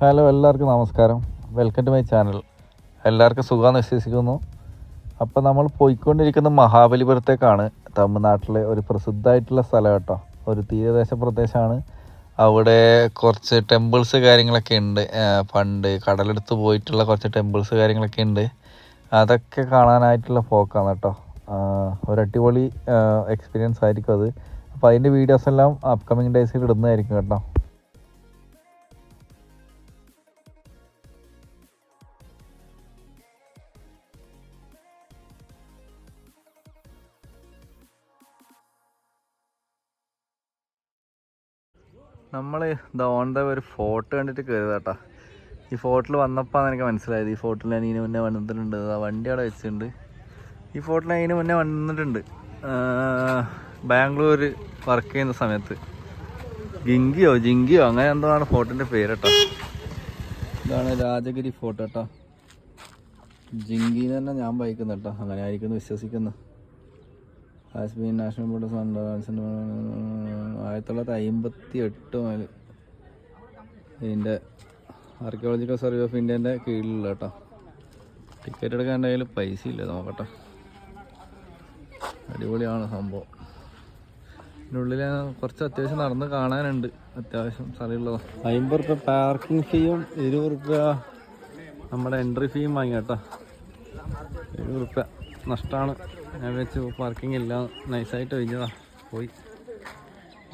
Hello എല്ലാവർക്കും നമസ്കാരം. Welcome to my channel എല്ലാവർക്കും സുഖമാണെന്ന് വിശ്വസിക്കുന്നു. അപ്പോൾ നമ്മൾ പോയിക്കൊണ്ടിരിക്കുന്ന മഹാബലിപുരത്തേക്കാണ് തമിഴ്നാട്ടിലെ ഒരു പ്രസിദ്ധമായിട്ടുള്ള സ്ഥലം കേട്ടോ. ഒരു തീരദേശ പ്രദേശമാണ്. അവിടെ കുറച്ച് ടെമ്പിൾസ് കാര്യങ്ങളൊക്കെ ഉണ്ട്. പണ്ട് കടലെടുത്ത് പോയിട്ടുള്ള കുറച്ച് ടെമ്പിൾസ് കാര്യങ്ങളൊക്കെ ഉണ്ട്. അതൊക്കെ കാണാനായിട്ടുള്ള പോക്കാണ് കേട്ടോ. ഒരു അടിപൊളി എക്സ്പീരിയൻസ് ആയിരിക്കും അത്. അപ്പോൾ അതിന്റെ വീഡിയോസ് എല്ലാം അപ്കമിങ് ഡേയ്സിൽ ഇടുന്നതായിരിക്കും കേട്ടോ. നമ്മൾ ദ ഒരു ഫോട്ടോ കണ്ടിട്ട് കയറിയതാട്ടാ ഈ ഫോട്ടോയിൽ വന്നപ്പോൾ എനിക്ക് മനസ്സിലായത്. ഈ ഫോട്ടോയിൽ ഞാൻ ഇതിന് മുന്നേ വന്നിട്ടുണ്ട്. വണ്ടി അവിടെ വെച്ചിട്ടുണ്ട്. ഈ ഫോട്ടോയിൽ ഞാൻ ഇതിന് മുന്നേ വന്നിട്ടുണ്ട്. ബാംഗ്ലൂർ വർക്ക് ചെയ്യുന്ന സമയത്ത്. ഗിങ്കിയോ? ജിങ്കിയോ? അങ്ങനെ എന്തോ ആണ് ഫോട്ടോന്റെ പേര് കേട്ടോ ഇതാണ് രാജഗിരി ഫോട്ടോ കേട്ടോ. ജിങ്കിന്ന് തന്നെ ഞാൻ വായിക്കുന്നു കേട്ടോ. അങ്ങനെ ആയിരിക്കുന്നു വിശ്വസിക്കുന്നു. ഹാസ് നാഷണൽ ബോർഡ് ഓഫ് ആയിരത്തി തൊള്ളായിരത്തി അമ്പത്തി എട്ട് മുതൽ ഇതിന്റെ ആർക്കിയോളജിക്കൽ സർവേ ഓഫ് ഇന്ത്യന്റെ കീഴിലുള്ള കേട്ടോ ടിക്കറ്റ് എടുക്കാൻ കയ്യിൽ പൈസ ഇല്ല നോക്കട്ടെ. അടിപൊളിയാണ് സംഭവം. ഇതിന്റെ ഉള്ളിൽ കുറച്ച് അത്യാവശ്യം നടന്ന് കാണാനുണ്ട്. അത്യാവശ്യം സ്ഥലമുള്ളതാണ് അമ്പത് റുപ്യ പാർക്കിംഗ് ഫീയും ഇരുപത് റുപ്യ നമ്മുടെ എൻട്രി ഫീയും വാങ്ങി കേട്ടോ ഇരുപത് റുപ്യ നഷ്ടമാണ് ഞാൻ വെച്ച് പാർക്കിംഗ് ഇല്ല നൈസായിട്ട് ഒഴിഞ്ഞതാ. പോയി.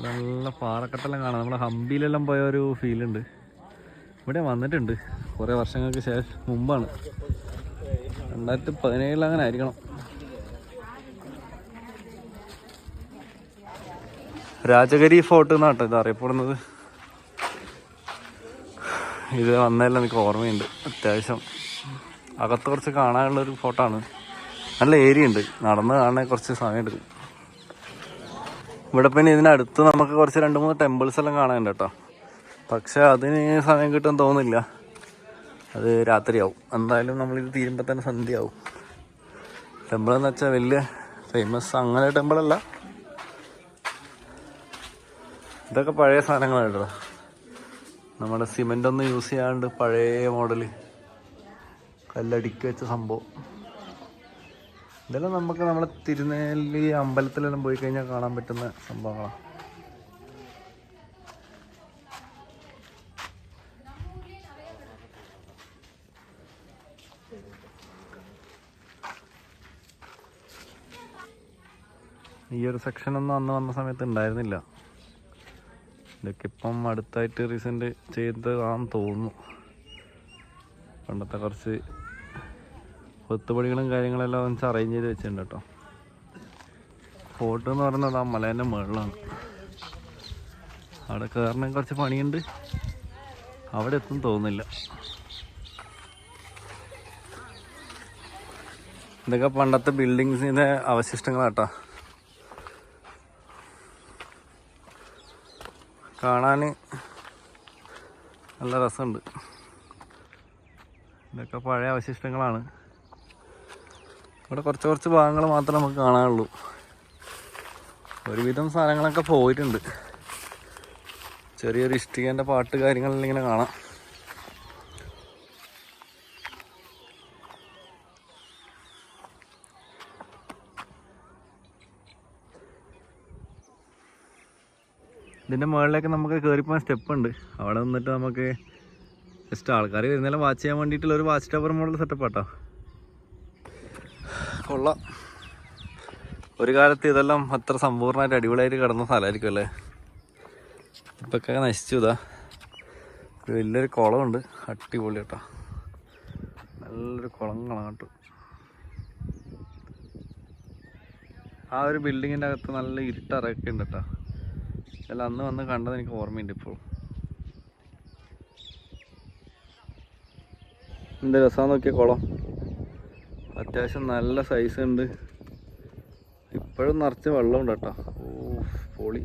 നല്ല പാറക്കെട്ടെല്ലാം കാണാം. നമ്മുടെ ഹമ്പിയിലെല്ലാം പോയ ഒരു ഫീലുണ്ട് ഇവിടെ വന്നിട്ടുണ്ട്. കുറേ വർഷങ്ങൾക്ക് ശേഷം മുമ്പാണ്. രണ്ടായിരത്തി പതിനേഴിൽ അങ്ങനെ ആയിരിക്കണം. രാജഗിരി ഫോർട്ട് എന്നാട്ടോ ഇത് അറിയപ്പെടുന്നത്. ഇത് വന്നതെല്ലാം എനിക്ക് ഓർമ്മയുണ്ട്. അത്യാവശ്യം അകത്ത് കുറച്ച് കാണാനുള്ളൊരു ഫോട്ടോ ആണ് നല്ല ഏരിയ ഉണ്ട്. നടന്ന് കാണാൻ കുറച്ച് സമയം എടുക്കും ഇവിടെ പിന്നെ ഇതിനടുത്ത് നമുക്ക് കുറച്ച് രണ്ട് മൂന്ന് ടെമ്പിൾസ് എല്ലാം കാണാനുണ്ട് കേട്ടോ. പക്ഷെ അതിന് സമയം കിട്ടാൻ തോന്നില്ല അത് രാത്രിയാവും. എന്തായാലും നമ്മളിത് തീരുമ്പോൾ തന്നെ സന്ധ്യയാവും. ടെമ്പിൾ എന്ന് വെച്ചാൽ വലിയ ഫേമസ് അങ്ങനെ ടെമ്പിളല്ല ഇതൊക്കെ പഴയ സാധനങ്ങളാണ് കേട്ടോ. നമ്മുടെ സിമെന്റ് ഒന്നും യൂസ് ചെയ്യാണ്ട് പഴയ മോഡൽ കല്ലടിക്ക് വെച്ച സംഭവം. ഇതെല്ലാം നമുക്ക് നമ്മളെ തിരുനെല്ലി അമ്പലത്തിലെല്ലാം പോയി കഴിഞ്ഞാൽ കാണാൻ പറ്റുന്ന സംഭവങ്ങളാണ് ഈ ഒരു സെക്ഷനൊന്നും അന്ന് വന്ന സമയത്ത് ഉണ്ടായിരുന്നില്ല. ഇതൊക്കെ ഇപ്പം അടുത്തായിട്ട് റീസെന്റ് ചെയ്തതാണെന്ന് തോന്നുന്നു. പണ്ടത്തെ കുറച്ച് കൊത്തുപണികളും കാര്യങ്ങളെല്ലാം വെച്ച് അറേഞ്ച് ചെയ്ത് വെച്ചിട്ടുണ്ട് കേട്ടോ. ഫോട്ടോ എന്ന് പറയുന്നത് ആ മലേന്റെ മുകളിലാണ്. അവിടെ കയറണം കുറച്ച് പണിയുണ്ട്. അവിടെ എത്തും തോന്നുന്നില്ല. ഇതൊക്കെ പണ്ടത്തെ ബിൽഡിങ്സിന്റെ അവശിഷ്ടങ്ങളാട്ടോ. കാണാൻ നല്ല രസമുണ്ട്. ഇതൊക്കെ പഴയ അവശിഷ്ടങ്ങളാണ്. ഇവിടെ കുറച്ച് കുറച്ച് ഭാഗങ്ങൾ മാത്രമേ നമുക്ക് കാണാനുള്ളൂ. ഒരുവിധം സാധനങ്ങളൊക്കെ പോയിട്ടുണ്ട്. ചെറിയൊരു ഇഷ്ടികേന്റെ പാട്ട് കാര്യങ്ങളെല്ലാം ഇങ്ങനെ കാണാം. ഇതിന്റെ മുകളിലേക്ക് നമുക്ക് കയറിപ്പോകാൻ സ്റ്റെപ്പ് ഉണ്ട് അവിടെ നിന്നിട്ട് നമുക്ക് ജസ്റ്റ് ആൾക്കാർ വരുന്നതിലും വാച്ച് ചെയ്യാൻ വേണ്ടിയിട്ടുള്ള ഒരു വാച്ച് ടവർ മോഡൽ സെറ്റപ്പ് ആട്ടോ. കൊള്ളാം. ഒരു കാലത്ത് ഇതെല്ലാം അത്ര സമ്പൂർണമായിട്ട് അടിപൊളിയായിട്ട് കിടന്ന സ്ഥലമായിരിക്കും അല്ലേ? ഇപ്പൊക്കെ നശിച്ചു ഇതാ. വലിയൊരു കുളമുണ്ട്. അടിപൊളി കേട്ടോ. നല്ലൊരു കുളം കാണാം ആ ഒരു ബിൽഡിങ്ങിന്റെ അകത്ത് നല്ല ഇരുട്ടറയൊക്കെ ഉണ്ട് കേട്ടോ. ഇതെല്ലാം അന്ന് വന്ന് കണ്ടത് എനിക്ക് ഓർമ്മയുണ്ട് ഇപ്പോൾ എന്ത് രസമാന്ന് നോക്കിയ കുളം. അത്യാവശ്യം നല്ല സൈസ് ഉണ്ട്. ഇപ്പോഴും നിറച്ച് വെള്ളമുണ്ട് കേട്ടോ. ഓ പൊളി.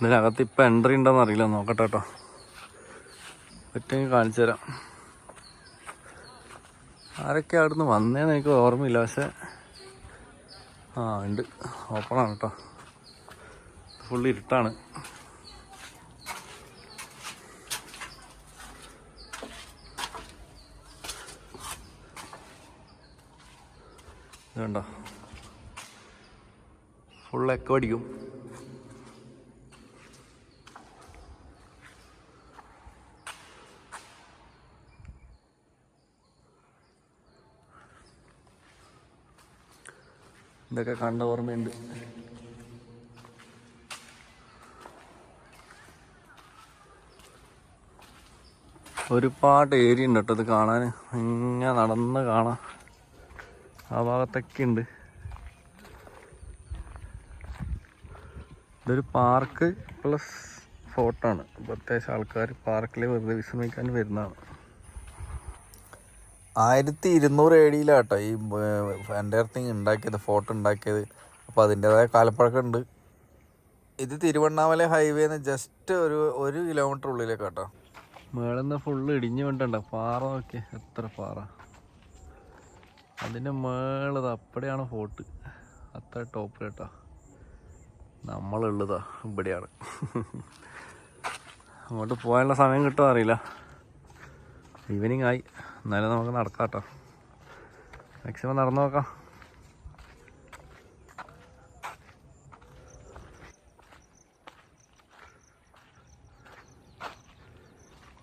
ഇതിനകത്ത് ഇപ്പം എൻട്രി ഉണ്ടോന്ന് അറിയില്ല. നോക്കട്ടെ കേട്ടോ. പറ്റുമെങ്കിൽ കാണിച്ചു തരാം. ആരൊക്കെ അവിടുന്ന് വന്നേന്ന് എനിക്ക് ഓർമ്മയില്ല. പക്ഷെ ആ ഉണ്ട്. ഓപ്പണാണ് കേട്ടോ. ഫുള്ള് ഇരുട്ടാണ്. ഇതുണ്ടോ ഫുൾ എക്കോ അടിക്കും. ഇതൊക്കെ കണ്ട ഓർമ്മയുണ്ട്. ഒരുപാട് ഏരിയ ഉണ്ട് കേട്ടോ ഇത് കാണാൻ ഇങ്ങനെ നടന്ന് കാണാം. ആ ഭാഗത്തൊക്കെ ഉണ്ട്. ഇതൊരു പാർക്ക് പ്ലസ് ഫോർട്ടാണ് അപ്പോൾ അത്യാവശ്യം ആൾക്കാർ പാർക്കിൽ വെറുതെ വിശ്രമിക്കാൻ വരുന്നതാണ്. ആയിരത്തി ഇരുന്നൂറ് ഏടിയിലാട്ടോ ഈ എന്റെ തിങ് ഉണ്ടാക്കിയത് ഫോർട്ട് ഉണ്ടാക്കിയത്. അപ്പോൾ അതിന്റെതായ കാലപ്പഴക്കം ഉണ്ട്. ഇത് തിരുവണ്ണാമല ഹൈവേന്ന് ജസ്റ്റ് ഒരു ഒരു കിലോമീറ്റർ ഉള്ളിലേക്കാട്ടോ. മേളന്ന് ഫുള്ള് ഇടിഞ്ഞു വേണ്ടണ്ട പാറ നോക്കിയ. എത്ര പാറ? അതിന്റെ മേളത് അപ്പടെയാണ് ഫോർട്ട്. അത്ര ടോപ്പ് കേട്ടോ. നമ്മളുള്ളതാ ഇവിടെയാണ്. അങ്ങോട്ട് പോകാനുള്ള സമയം കിട്ടുമോ അറിയില്ല. ഈവനിങ് ആയി. എന്നാലും നമുക്ക് നടക്കാം കേട്ടോ. മാക്സിമം നടന്നു നോക്കാം.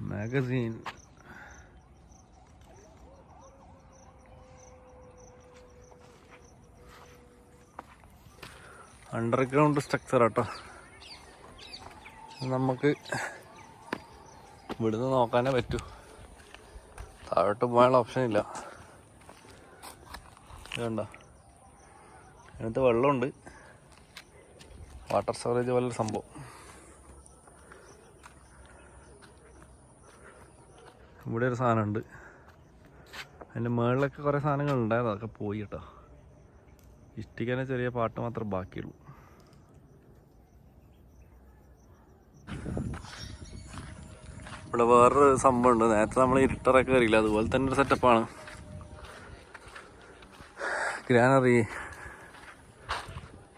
മാഗസീൻ അണ്ടർഗ്രൗണ്ട് സ്ട്രക്ചർ കേട്ടോ നമുക്ക് ഇവിടുന്ന് നോക്കാനേ പറ്റൂ. താഴോട്ട് പോകാനുള്ള ഓപ്ഷൻ ഇല്ല. ഇതുണ്ട അതിനകത്ത് വെള്ളമുണ്ട്. വാട്ടർ സ്റ്റോറേജ് പോലൊരു സംഭവം. ഇവിടെ ഒരു സാധനമുണ്ട്. അതിന്റെ മുകളിലൊക്കെ കുറേ സാധനങ്ങൾ ഉണ്ടായത് അതൊക്കെ പോയി കേട്ടോ. ഇഷ്ടിക്കനെ ചെറിയ പാട്ട് മാത്രമേ ബാക്കിയുള്ളൂ. ഇവിടെ വേറൊരു സംഭവം ഉണ്ട് നേരത്തെ നമ്മൾ ഇരുട്ടറൊക്കെ കയറിയില്ല? അതുപോലെ തന്നെ ഒരു സെറ്റപ്പാണ് granary.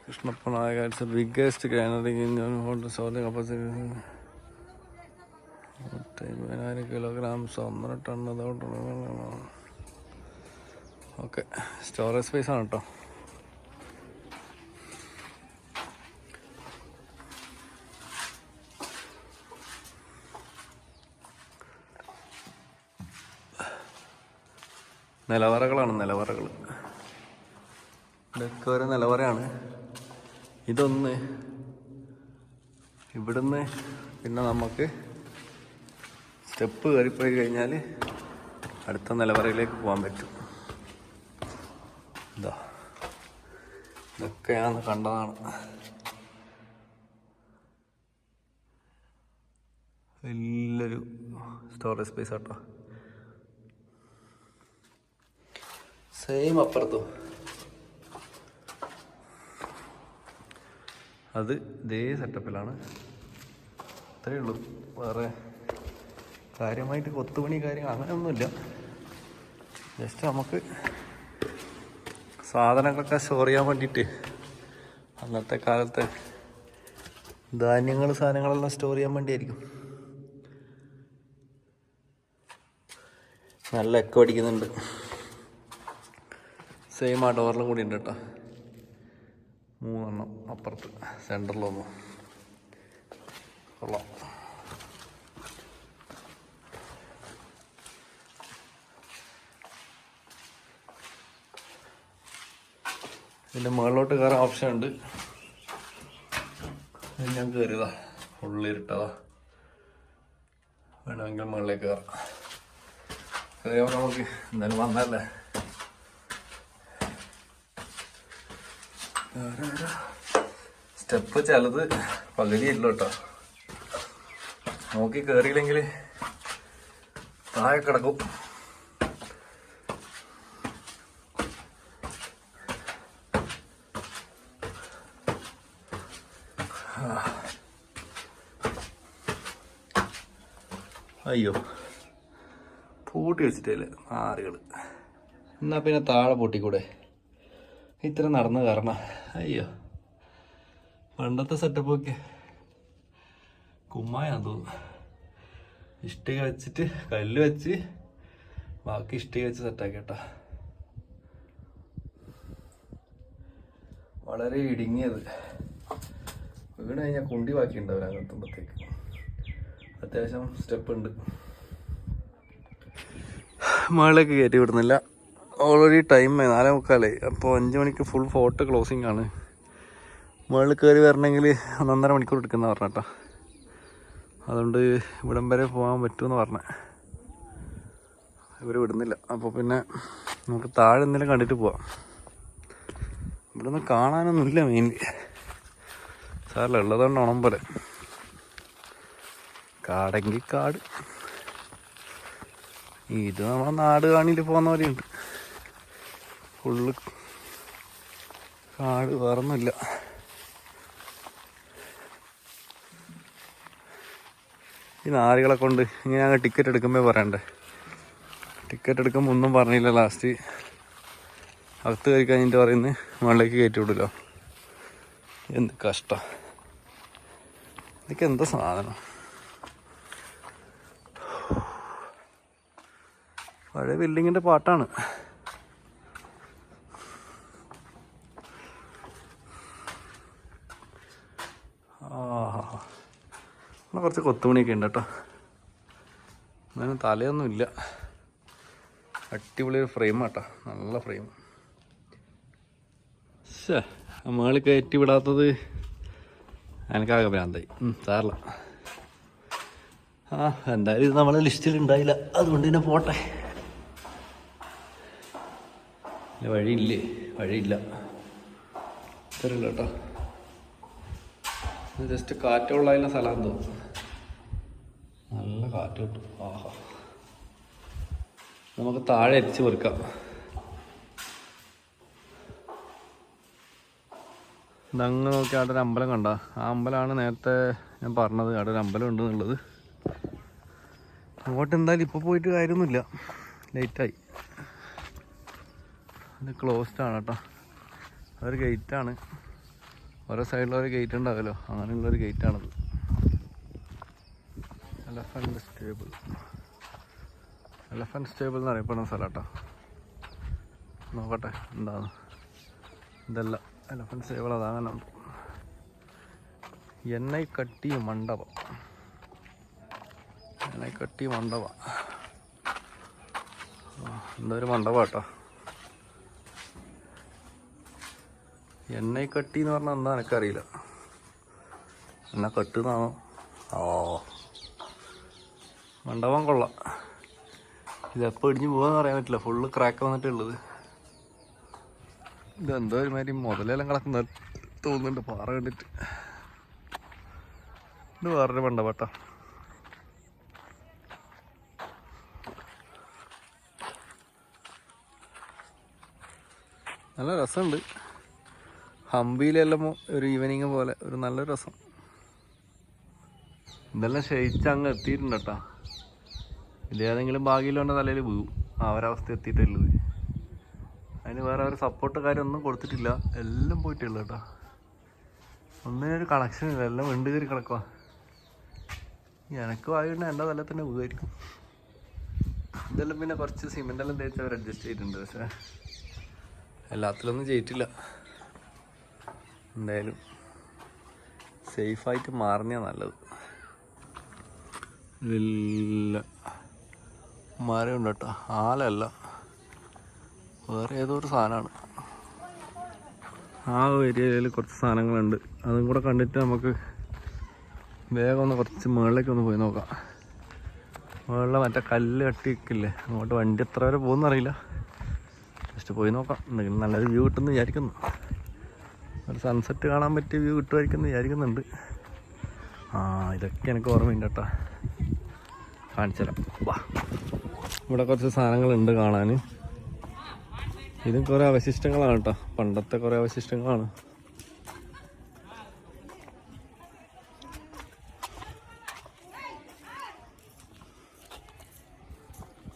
Krishnappa Nayaka biggest granary. സോളിംഗ് capacity പതിനായിരം കിലോഗ്രാംസ് ഒന്നര ടൺ ഓക്കെ സ്റ്റോറേജ് സ്പേസ് ആണ് കേട്ടോ നിലവറകളാണ് നിലവറകൾ ഇതൊക്കെ ഒരു നിലവറയാണ്. ഇതൊന്ന് ഇവിടുന്ന് പിന്നെ നമുക്ക് സ്റ്റെപ്പ് കയറിപ്പോയി കഴിഞ്ഞാൽ അടുത്ത നിലവറയിലേക്ക് പോകാൻ പറ്റും. ഇതാ. ഇതൊക്കെ ഞാൻ കണ്ടതാണ്. വലിയൊരു സ്റ്റോറേജ് സ്പേസ് ആട്ടോ. സെയിം അപ്പുറത്തും. അത് ഇതേ സെറ്റപ്പിലാണ് അത്രയേ ഉള്ളൂ. വേറെ കാര്യമായിട്ട് കൊത്തുപണി കാര്യങ്ങൾ അങ്ങനെയൊന്നുമില്ല. ജസ്റ്റ് നമുക്ക് സാധനങ്ങളൊക്കെ സ്റ്റോർ ചെയ്യാൻ വേണ്ടിയിട്ട് അന്നത്തെ കാലത്തെ ധാന്യങ്ങൾ സാധനങ്ങളെല്ലാം സ്റ്റോർ ചെയ്യാൻ വേണ്ടിയായിരിക്കും. നല്ല എക്കോ അടിക്കുന്നുണ്ട്. സെയിം ആ ഡോറിലും കൂടി ഉണ്ട് കേട്ടോ. മൂന്നെണ്ണം അപ്പുറത്ത് സെന്ററിലൊന്നും. കൊള്ളാം. ഇതിന്റെ മുകളിലോട്ട് കയറാൻ ഓപ്ഷൻ ഉണ്ട്. ഞാൻ കയറിയതാ ഉള്ളിരിട്ടതാ വേണമെങ്കിൽ മുകളിലേക്ക് കയറാം. കയറിയാൽ നമുക്ക് എന്തായാലും വന്നല്ലേ സ്റ്റെപ്പ് ചിലത് പകുതിയില്ല കേട്ടോ. നോക്കി കേറിയില്ലെങ്കിൽ താഴെ കിടക്കും. അയ്യോ. പൂട്ടി വെച്ചിട്ടില്ല ആറുകൾ എന്നാ പിന്നെ താഴെ പൊട്ടിക്കൂടെ? ഇത്ര നടന്ന് കയറണ അയ്യോ. പണ്ടത്തെ സെറ്റപ്പ് ഒക്കെ. കുമ്മായാന്ന് തോന്നുന്നു. ഇഷ്ടിക വെച്ചിട്ട് കല്ല് വെച്ച് ബാക്കി ഇഷ്ടിക വെച്ച് സെറ്റാക്കിട്ടാ വളരെ ഇടുങ്ങിയത്. വീണ് കഴിഞ്ഞാൽ കുണ്ടി ബാക്കി ഉണ്ടാവില്ല അങ്ങെത്തുമ്പോഴത്തേക്ക് അത്യാവശ്യം സ്റ്റെപ്പ് ഉണ്ട്. മുകളിലേക്ക് കയറ്റി വിടുന്നില്ല. ഓൾറെഡി ടൈം നാലേ മുക്കാലേ. അപ്പോൾ അഞ്ച് മണിക്ക് ഫുൾ ഫോട്ട് ക്ലോസിംഗ് ആണ്. മുകളിൽ കയറി വരണമെങ്കിൽ ഒന്നൊന്നര മണിക്കൂർ എടുക്കുന്ന പറഞ്ഞേട്ടാ അതുകൊണ്ട് ഇവിടം വരെ പോകാൻ പറ്റുമെന്ന് പറഞ്ഞ. ഇവർ വിടുന്നില്ല. അപ്പോൾ പിന്നെ നമുക്ക് താഴെ എന്തെങ്കിലും കണ്ടിട്ട് പോവാം. ഇവിടെ നിന്ന് കാണാനൊന്നുമില്ല മെയിൻലി സാറല്ല ഉള്ളതുകൊണ്ട് ഓണം പോലെ. കാടെങ്കിൽ കാട് ഇത് നമ്മളെ നാട് കാണിയിൽ പോകുന്ന പോലെയുണ്ട് ഫുള്ള് കാട് വേറൊന്നുമില്ല. ഈ നാരികളെ കൊണ്ട് ഇങ്ങനെ ഞങ്ങൾ ടിക്കറ്റ് എടുക്കുമ്പോൾ പറയണ്ടേ? ടിക്കറ്റ് എടുക്കുമ്പോൾ ഒന്നും പറഞ്ഞില്ല ലാസ്റ്റ് അകത്ത് കയറി കഴിഞ്ഞിട്ട് പറയുന്നത് മുകളിലേക്ക് കയറ്റി വിടില്ലോ എന്ത് കഷ്ടം. ഇതൊക്കെ എന്താ സാധനം? പഴയ ബിൽഡിങ്ങിന്റെ പാട്ടാണ് ആഹാ ഇവിടെ കുറച്ച് കൊത്തുമണിയൊക്കെ ഉണ്ട് കേട്ടോ. എന്നാലും തലയൊന്നും ഇല്ല അടിപൊളി ഒരു ഫ്രെയിം കേട്ടോ. നല്ല ഫ്രെയിം ശേ മേളിൽ കയറ്റി വിടാത്തത് എനിക്കാകെ ഭ്രാന്തായി. സാറില്ല ആ എന്തായാലും ഇത് നമ്മളെ ലിസ്റ്റിൽ ഉണ്ടായില്ല. അതുകൊണ്ട് തന്നെ പോട്ടെ. വഴിയില്ലേ? വഴിയില്ല. തരില്ല കേട്ടോ. ജസ്റ്റ് കാറ്റുള്ള സ്ഥലം തോന്നുന്നു നല്ല കാറ്റ് കിട്ടും ആഹാ. നമുക്ക് താഴെ എത്തിച്ച് പെറുക്കാം. ഇതങ്ങ് നോക്കി അവിടെ ഒരു അമ്പലം കണ്ട. ആ അമ്പലമാണ് നേരത്തെ ഞാൻ പറഞ്ഞത്. അവിടെ ഒരു അമ്പലം ഉണ്ട് എന്നുള്ളത്. അങ്ങോട്ട് എന്തായാലും ഇപ്പോൾ പോയിട്ട് കാര്യമൊന്നുമില്ല. ലേറ്റായി അത് ക്ലോസ്ഡ് ആണ് കേട്ടോ. അതൊരു ഗേറ്റാണ് ഓരോ സൈഡിലൊരു ഗേറ്റ് ഉണ്ടാവുമല്ലോ അങ്ങനെയുള്ളൊരു ഗേറ്റാണത് എലഫന്റ് സ്റ്റേബിൾ എലഫന്റ് സ്റ്റേബിൾ എന്ന് അറിയപ്പെടുന്ന സ്ഥലം കേട്ടോ നോക്കട്ടെ എന്താണ്? ഇതല്ല എലഫന്റ് സ്റ്റേബിൾ അതാണ് എണ്ണ കട്ടി മണ്ഡപം. എണ്ണ കട്ടി മണ്ഡപം എന്തൊരു മണ്ഡപം കേട്ടോ എണ്ണ കട്ടി എന്ന് പറഞ്ഞാൽ എന്താ എനിക്കറിയില്ല എണ്ണ കട്ടുന്നാണോ? ഓ. മണ്ഡപം കൊള്ളാം. ഇതെപ്പോൾ ഇടിഞ്ഞ് പോകാന്ന് പറയാൻ പറ്റില്ല. ഫുള്ള് ക്രാക്ക് വന്നിട്ടുള്ളത് ഇതെന്തോ ഒരുമാതിരി മുതലെല്ലാം കിടക്കുന്ന തോന്നുന്നുണ്ട്. പാറ കണ്ടിട്ട്. ഇത് വേറൊരു മണ്ഡപട്ടാ. നല്ല രസമുണ്ട്. ഹംപിയിലെല്ലാം ഒരു ഈവനിങ് പോലെ ഒരു നല്ല രസം. ഇതെല്ലാം ക്ഷയിച്ച് അങ്ങ് എത്തിയിട്ടുണ്ട് കേട്ടാ. ഇതേതെങ്കിലും ഭാഗ്യമില്ലാണ്ട് തലയിൽ വീഴും. ആ ഒരവസ്ഥ എത്തിയിട്ടുള്ളത് അതിന് വേറെ ഒരു സപ്പോർട്ട് കാര്യമൊന്നും കൊടുത്തിട്ടില്ല. എല്ലാം പോയിട്ടുള്ളു കേട്ടാ. ഒരു കണക്ഷൻ ഇല്ല. എല്ലാം വെണ്ട് കയറി കിടക്കുക എനക്ക് വായുണ്ട് എന്റെ തല തന്നെ വീഴായിരിക്കും. ഇതെല്ലാം പിന്നെ കുറച്ച് സിമെന്റ് എല്ലാം തേച്ച് അവർ അഡ്ജസ്റ്റ് ചെയ്തിട്ടുണ്ട് പക്ഷേ എല്ലാത്തിലൊന്നും ചെയ്തിട്ടില്ല. എന്തായാലും സേഫായിട്ട് മാറുന്നതാണ് നല്ലത്. ഇല്ല. മരമുണ്ട് കേട്ടോ ആലല്ല വേറെ ഏതോ ഒരു സാധനമാണ്. ആ ഏരിയയിൽ കുറച്ച് സാധനങ്ങളുണ്ട്. അതും കൂടെ കണ്ടിട്ട് നമുക്ക് വേഗം ഒന്ന് കുറച്ച് മുകളിലേക്ക് ഒന്ന് പോയി നോക്കാം. മുകളിലെ മറ്റേ കല്ല് കട്ടിക്കില്ലേ? അങ്ങോട്ട് വണ്ടി എത്ര വരെ പോകുന്നറിയില്ല ജസ്റ്റ് പോയി നോക്കാം. എന്തെങ്കിലും നല്ലൊരു വ്യൂ കിട്ടുമെന്ന് വിചാരിക്കുന്നു. ഒരു സൺസെറ്റ് കാണാൻ പറ്റിയ വ്യൂ കിട്ടുമായിരിക്കും എന്ന് വിചാരിക്കുന്നുണ്ട്. ആ ഇതൊക്കെ എനിക്ക് ഓർമ്മയുണ്ട് കേട്ടോ. കാണിച്ചു വാ. ഇവിടെ കുറച്ച് സാധനങ്ങളുണ്ട് കാണാൻ. ഇതും കുറേ അവശിഷ്ടങ്ങളാണ് കേട്ടോ. പണ്ടത്തെ കുറേ അവശിഷ്ടങ്ങളാണ്.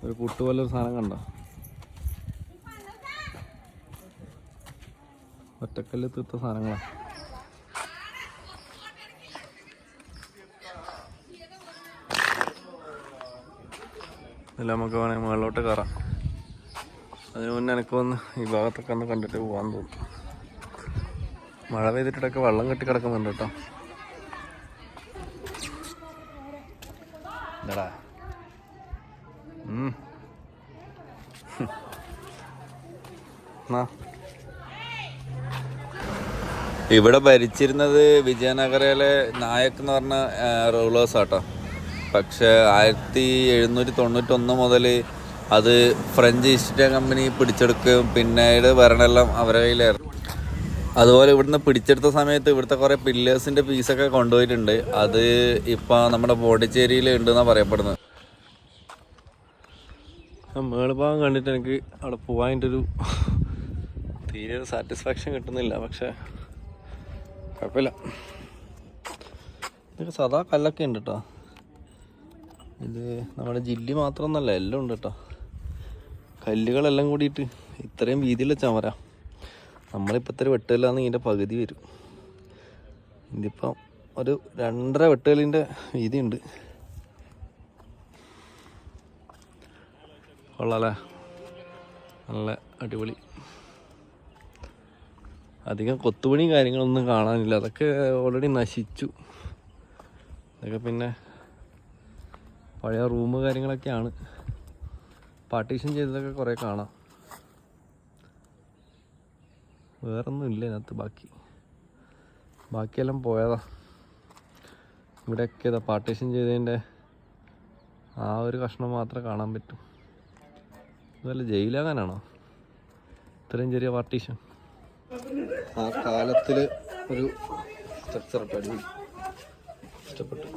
ഒരു പുട്ട് പോലെ ഒരു സാധനം കണ്ടോ? ഒറ്റക്കല്ല് തീർത്ത സാധനങ്ങളാണ് ഇതിൽ നമുക്ക് വേണമെങ്കിൽ മുകളിലോട്ട് കയറാം അതിന് മുന്നേ എനിക്ക് വന്ന് ഈ ഭാഗത്തൊക്കെ ഒന്ന് കണ്ടിട്ട് പോകാൻ തോന്നും മഴ പെയ്തിട്ടിടയ്ക്ക് വെള്ളം കെട്ടി കിടക്കുന്നുണ്ട് കേട്ടോ. എന്താടാ ഇവിടെ ഭരിച്ചിരുന്നത് വിജയനഗരയിലെ നായക് എന്ന് പറഞ്ഞ റൂളേഴ്സ് ആട്ടോ പക്ഷെ ആയിരത്തി എഴുന്നൂറ്റി തൊണ്ണൂറ്റൊന്ന് മുതൽ അത് ഫ്രഞ്ച് ഈസ്റ്റ് ഇന്ത്യ കമ്പനി പിടിച്ചെടുക്കുകയും പിന്നീട് ഭരണമെല്ലാം അവരുടെ കയ്യിലായിരുന്നു. അതുപോലെ ഇവിടുന്ന് പിടിച്ചെടുത്ത സമയത്ത് ഇവിടുത്തെ കുറേ പില്ലേഴ്സിന്റെ പീസൊക്കെ കൊണ്ടുപോയിട്ടുണ്ട്. അത് ഇപ്പോൾ നമ്മുടെ പോണ്ടിച്ചേരിയിൽ ഉണ്ടെന്നാണ് പറയപ്പെടുന്നത്. മേളുഭാഗം കണ്ടിട്ട് എനിക്ക് അവിടെ ഒരു തീരെ ഒരു സാറ്റിസ്ഫാക്ഷൻ കിട്ടുന്നില്ല പക്ഷേ കുഴപ്പമില്ല. ഇതൊക്കെ സദാ കല്ലൊക്കെ ഉണ്ട് കേട്ടോ ഇത് നമ്മുടെ ജില്ലി മാത്രമൊന്നല്ല എല്ലാം ഉണ്ട് കേട്ടോ കല്ലുകളെല്ലാം കൂടിയിട്ട് ഇത്രയും വീതിയുള്ള ചമര നമ്മളിപ്പോൾ ഇത്ര വെട്ടുകല്ലാന്ന് ഇതിന്റെ പകുതി വരും. ഇതിപ്പം ഒരു രണ്ടര വെട്ടുകളിന്റെ വീതി ഉണ്ട് കൊള്ളാലേ. നല്ല അടിപൊളി. അധികം കൊത്തുപണിയും കാര്യങ്ങളൊന്നും കാണാനില്ല. അതൊക്കെ ഓൾറെഡി നശിച്ചു. അതൊക്കെ പിന്നെ പഴയ റൂം കാര്യങ്ങളൊക്കെയാണ്. പാർട്ടീഷൻ ചെയ്തതൊക്കെ കുറേ കാണാം. വേറൊന്നും ഇല്ല ഇതിനകത്ത് ബാക്കി. ബാക്കിയെല്ലാം പോയതാ. ഇവിടെയൊക്കെ ഇതാ പാർട്ടീഷൻ ചെയ്തതിന്റെ ആ ഒരു കഷ്ണം മാത്രമേ കാണാൻ പറ്റൂ. ഇതല്ല ജയിലാകാനാണോ ഇത്രയും ചെറിയ പാർട്ടീഷൻ. ആ കാലത്തിൽ ഒരു സ്ട്രക്ചർ അടിപൊളി ഇഷ്ടപ്പെട്ടു.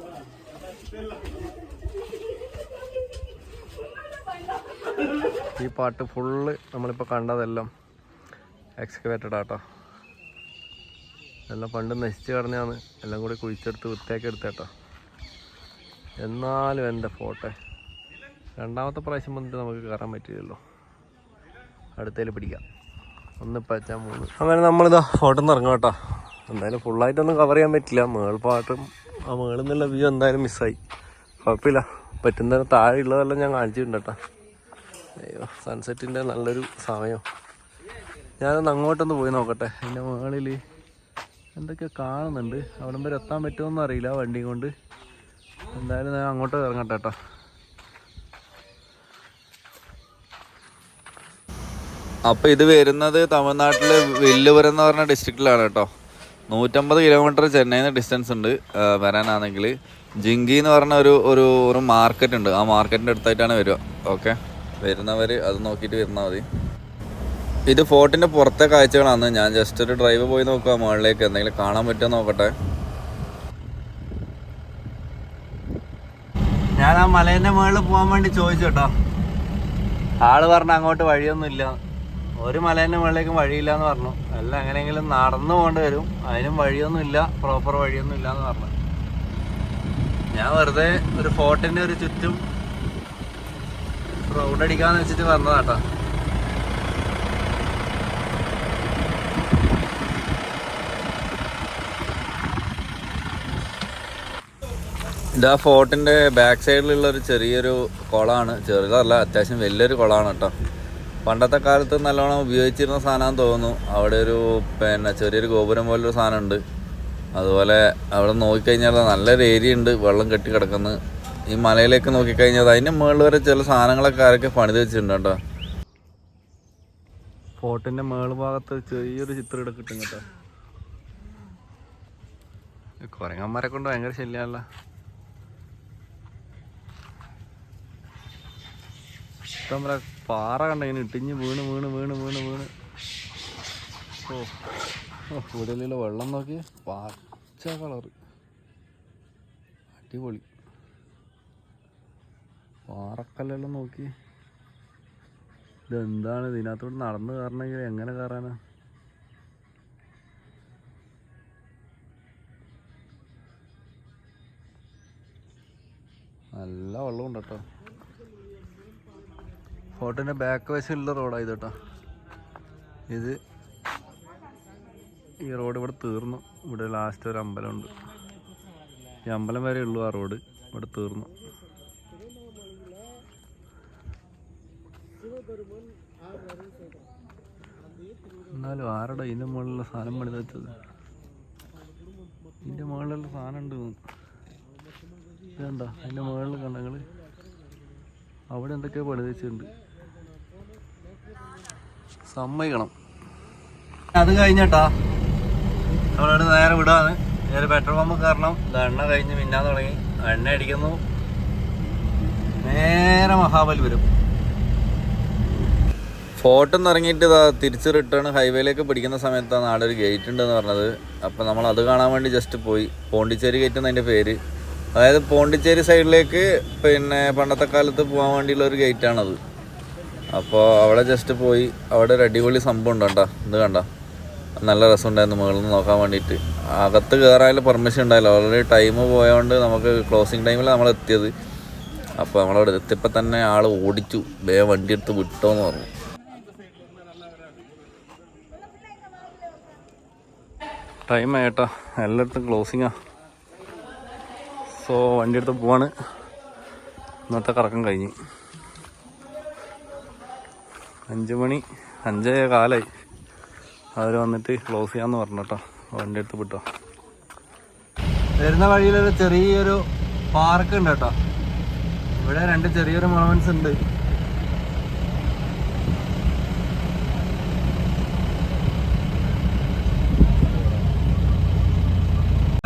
ഈ പാട്ട് ഫുള്ള് നമ്മളിപ്പോൾ കണ്ടതെല്ലാം എക്സ്കവേറ്റഡ് ആട്ടോ. എല്ലാം പണ്ട് നശിച്ച് കടഞ്ഞാണ് എല്ലാം കൂടി കുഴിച്ചെടുത്ത് വൃത്തിയാക്കി എടുത്തേട്ടോ. എന്നാലും എന്റെ ഫോട്ടോ. രണ്ടാമത്തെ പ്രാവശ്യം വന്നിട്ട് നമുക്ക് കയറാൻ പറ്റില്ലല്ലോ അടുത്തേൽ പിടിക്കാം. ഒന്ന് വെച്ചാൽ മൂന്ന്. അങ്ങനെ നമ്മളിതാ ഫോട്ടോ നിന്ന് ഇറങ്ങാം കേട്ടോ എന്തായാലും ഫുള്ളായിട്ടൊന്നും കവർ ചെയ്യാൻ പറ്റില്ല. മേൾപ്പാട്ടും ആ മേളിൽ നിന്നുള്ള വ്യൂ എന്തായാലും മിസ്സായി കുഴപ്പമില്ല. പറ്റുന്ന താഴെ ഉള്ളതെല്ലാം ഞാൻ കാണിച്ചിട്ടുണ്ട് കേട്ടോ അയ്യോ സൺസെറ്റിന്റെ നല്ലൊരു സമയം. ഞാനൊന്ന് അങ്ങോട്ടൊന്ന് പോയി നോക്കട്ടെ. എന്റെ മുകളിൽ എന്തൊക്കെ കാണുന്നുണ്ട്. അവിടം വരെ എത്താൻ പറ്റുമെന്ന് അറിയില്ല വണ്ടി കൊണ്ട്. എന്തായാലും ഞാൻ അങ്ങോട്ട് ഇറങ്ങട്ടെ കേട്ടോ അപ്പോൾ ഇത് വരുന്നത് തമിഴ്നാട്ടിലെ വെല്ലുപുരം എന്ന് പറഞ്ഞ ഡിസ്ട്രിക്റ്റിലാണ് കേട്ടോ നൂറ്റമ്പത് കിലോമീറ്റർ ചെന്നൈയിൽ നിന്ന് ഡിസ്റ്റൻസ് ഉണ്ട് വരാനാണെങ്കിൽ ജിങ്കി എന്ന് പറഞ്ഞ ഒരു ഒരു മാർക്കറ്റ് ഉണ്ട്. ആ മാർക്കറ്റിന്റെ അടുത്തായിട്ടാണ് വരിക. ഓക്കെ വരുന്നവർ അത് നോക്കിയിട്ട് വരുന്നാൽ മതി. ഇത് ഫോർട്ടിന്റെ പുറത്തെ കാഴ്ചകളാണ്. ഞാൻ ജസ്റ്റ് ഒരു ഡ്രൈവ് പോയി നോക്കുക മുകളിലേക്ക്. എന്തെങ്കിലും കാണാൻ പറ്റുമോ നോക്കട്ടെ. ഞാൻ ആ മലേന്റെ മുകളിൽ പോകാൻ വേണ്ടി ചോദിച്ചു കേട്ടോ. ആൾ പറഞ്ഞ അങ്ങോട്ട് വഴിയൊന്നും ഇല്ല ഒരു മലേന്റെ മുകളിലേക്കും വഴിയില്ല എന്ന് പറഞ്ഞു. അല്ല എങ്ങനെയെങ്കിലും നടന്നു പോകേണ്ടി വരും. അതിനും വഴിയൊന്നും ഇല്ല പ്രോപ്പർ വഴിയൊന്നും ഇല്ല എന്ന് പറഞ്ഞു. ഞാൻ വെറുതെ ഒരു ഫോർട്ടിന്റെ ഒരു ചുറ്റും റൗണ്ട് അടിക്കാന്ന് വെച്ചിട്ട് വന്നതാട്ടോ ഇതാ ഫോർട്ടിന്റെ ബാക്ക് സൈഡിലുള്ള ഒരു ചെറിയൊരു കുളമാണ് ചെറുതല്ല അത്യാവശ്യം വലിയൊരു കുളമാണ് കേട്ടോ പണ്ടത്തെ കാലത്ത് നല്ലോണം ഉപയോഗിച്ചിരുന്ന സാധനമാണെന്ന് തോന്നുന്നു. അവിടെ ഒരു പിന്നെ ചെറിയൊരു ഗോപുരം പോലൊരു സാധനമുണ്ട്. അതുപോലെ അവിടെ നോക്കിക്കഴിഞ്ഞാൽ നല്ലൊരു ഏരിയ ഉണ്ട്. വെള്ളം കെട്ടി കിടക്കുന്നത് ഈ മലയിലേക്ക് നോക്കിക്കഴിഞ്ഞാൽ അതിന്റെ മുകളിൽ വരെ ചില സാധനങ്ങളൊക്കെ ആരൊക്കെ പണിത് വെച്ചിട്ടുണ്ട് ഫോർട്ടിന്റെ മേൾ ഭാഗത്ത് ചെറിയൊരു ചിത്രം ഇവിടെ കിട്ടും കേട്ടോ. കുരങ്ങന്മാരെ കൊണ്ട് ഭയങ്കര ശല്യമല്ല ഇഷ്ടം പാറ കണ്ട ഇങ്ങനെ ഇട്ടിഞ്ഞ് വീണ് വീണ് വീണ് വീണ് വീണ്. ഓ കൂടുതലുള്ള വെള്ളം നോക്കി പച്ച കളറ്. അടിപൊളി. പാറക്കല്ലെല്ലാം നോക്കി. ഇതെന്താണ്? ഇതിനകത്തോട്ട് നടന്ന് കയറണമെങ്കിൽ എങ്ങനെ കയറാനാ? നല്ല വെള്ളമുണ്ട് കേട്ടോ. ഫോർട്ടിന്റെ ബാക്ക് വശമുള്ള റോഡാ ഇത് കേട്ടോ. ഇത് ഈ റോഡ് ഇവിടെ തീർന്നു. ഇവിടെ ലാസ്റ്റ് ഒരു അമ്പലമുണ്ട്. ഈ അമ്പലം വരെ ഉള്ളു ആ റോഡ് ഇവിടെ തീർന്നു. എന്നാലും ആരുടെ ഇതിന്റെ മുകളിലുള്ള സാധനം പണിത് വെച്ചത് ഇതിന്റെ മുകളിലുള്ള സാധനം ഉണ്ട് ഇതെന്താ? അതിന്റെ മുകളിൽ കണ്ടങ്ങൾ അവിടെ എന്തൊക്കെയോ പണിത് വെച്ചിട്ടുണ്ട് സമ്മതിക്കണം. അത് കഴിഞ്ഞട്ടാ. അവിടെ നേരെ വിടാന്ന് നേരെ പെട്രോൾ പമ്പ് ഇത് എണ്ണ കഴിഞ്ഞ് മിന്നാൻ തുടങ്ങി. എണ്ണ അടിക്കുന്നു. നേരെ മഹാബലിപുരം ഫോർട്ടിൽ നിന്ന് ഇറങ്ങിയിട്ട് തിരിച്ച് റിട്ടേൺ ഹൈവേയിലേക്ക് പിടിക്കുന്ന സമയത്താണ് ആടെ ഒരു ഗേറ്റ് ഉണ്ടെന്ന് പറഞ്ഞത്. അപ്പോൾ നമ്മൾ അത് കാണാൻ വേണ്ടി ജസ്റ്റ് പോയി. പോണ്ടിച്ചേരി ഗേറ്റ് എന്ന് അതിന്റെ പേര്. അതായത് പോണ്ടിച്ചേരി സൈഡിലേക്ക് പിന്നെ പണ്ടത്തെ കാലത്ത് പോകാൻ വേണ്ടിയുള്ള ഒരു ഗേറ്റാണത് അപ്പോൾ അവിടെ ജസ്റ്റ് പോയി. അവിടെ ഒരു അടിപൊളി സംഭവം ഉണ്ട് കേട്ടോ ഇത് കണ്ട. നല്ല രസമുണ്ടായിരുന്നു മുകളിൽ നിന്ന് നോക്കാൻ വേണ്ടിയിട്ട്. അകത്ത് കയറാനുള്ള പെർമിഷൻ ഉണ്ടായില്ല. ഓൾറെഡി ടൈം പോയതുകൊണ്ട് നമുക്ക് ക്ലോസിങ് ടൈമിൽ നമ്മൾ എത്തിയത് അപ്പോൾ നമ്മളവിടെ എത്തിയപ്പോൾ തന്നെ ആൾ ഓടിച്ചു. വേഗം വണ്ടി എടുത്ത് വിട്ടോന്ന് പറഞ്ഞു. ടൈം ആയിട്ടാ എല്ലായിടത്തും ക്ലോസിങ്ങാ സോ വണ്ടി എടുത്ത് പോവാണ്. ഇന്നത്തെ കറക്കം കഴിഞ്ഞ്. അഞ്ച് മണി അഞ്ചേ കാലായി. അവർ വന്നിട്ട് ക്ലോസ് ചെയ്യാന്ന് പറഞ്ഞു കേട്ടോ വണ്ടി എടുത്ത് വിട്ടോ. വരുന്ന വഴിയിലൊരു ചെറിയൊരു പാർക്ക് ഉണ്ട് കേട്ടോ ഇവിടെ രണ്ട് ചെറിയൊരു മോണമെന്റ്സ് ഉണ്ട്.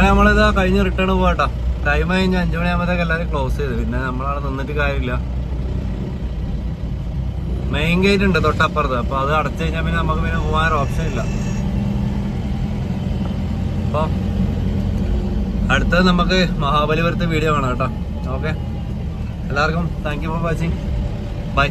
നമ്മളിതാ കഴിഞ്ഞ് റിട്ടേൺ പോവാട്ടോ. ടൈം കഴിഞ്ഞ് അഞ്ചു മണിയാകുമ്പോഴത്തേക്ക് എല്ലാവരും ക്ലോസ് ചെയ്തു. പിന്നെ നമ്മളവിടെ നിന്നിട്ട് കാര്യമില്ല. മെയിൻ ഗേറ്റ് ഉണ്ട് തൊട്ടപ്പുറത്ത്. അപ്പൊ അത് അടച്ചു കഴിഞ്ഞാൽ പിന്നെ നമുക്ക് പിന്നെ പോകാൻ ഓപ്ഷൻ ഇല്ല. അപ്പൊ അടുത്തത് നമുക്ക് മഹാബലിപുരത്തെ വീഡിയോ കാണാം കേട്ടോ. ഓക്കെ എല്ലാവർക്കും thank you for watching bye